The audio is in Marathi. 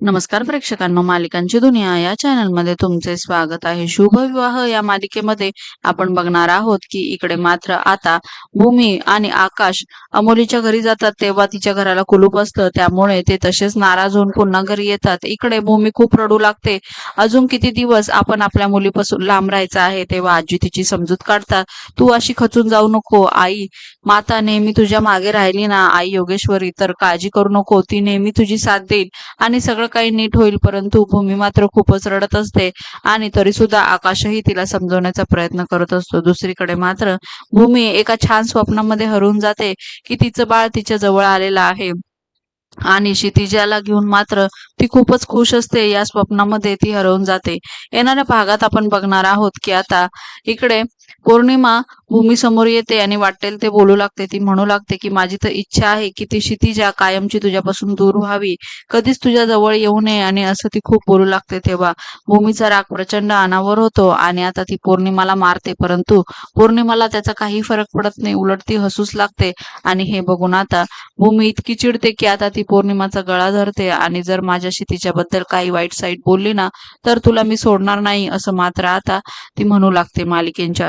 नमस्कार प्रेक्षकांनो मालिकांची दुनिया या चॅनलमध्ये तुमचे स्वागत आहे. शुभ विवाह या मालिकेमध्ये आपण बघणार आहोत की इकडे मात्र आता भूमी आणि आकाश अमोलीच्या घरी जातात. तेव्हा तिच्या घराला कुलूप असतं. त्यामुळे ते तसेच नाराज होऊन पुन्हा घरी येतात. इकडे भूमी खूप रडू लागते. अजून किती दिवस आपण आपल्या मुलीपासून लांब राहायचं आहे तेव्हा आजी तिची समजूत काढतात. तू अशी खचून जाऊ नको आई. माता नेहमी तुझ्या मागे राहिली ना. आई योगेश्वरी तर काळजी करू नको. ती नेहमी तुझी साथ देईल. आणि सगळं काही नीट होईल परंतु भूमी मात्र खूपच रडत असते आणि तरी सुद्धा आकाशही तिला समजवण्याचा प्रयत्न करत असतो. दुसरीकडे मात्र भूमी एका छान स्वप्नामध्ये हरवून जाते की तिचं बाळ तिच्या जवळ आलेलं आहे. आणि क्षितिजाला घेऊन मात्र ती खूपच खुश असते. या स्वप्नामध्ये ती हरवून जाते. येणाऱ्या भागात आपण बघणार आहोत की आता इकडे पौर्णिमा भूमी समोर येते आणि वाटेल ते बोलू लागते. ती म्हणू लागते की माझी तर इच्छा आहे की ती क्षितिजा कायमची तुझ्यापासून दूर व्हावी. कधीच तुझ्या जवळ येऊ नये. आणि असं ती खूप बोलू लागते तेव्हा. भूमीचा राग प्रचंड अनावर होतो आणि आता ती पौर्णिमाला मारते. परंतु पौर्णिमाला त्याचा काही फरक पडत नाही. उलट ती हसूच लागते. आणि हे बघून आता भूमी इतकी चिडते की आता ती पौर्णिमाचा गळा धरते. आणि जर माझ्याशी तिच्याबद्दल काही वाईट साईट बोलली ना तर तुला मी सोडणार नाही असं मात्र आता ती म्हणू लागते मालिकेंच्या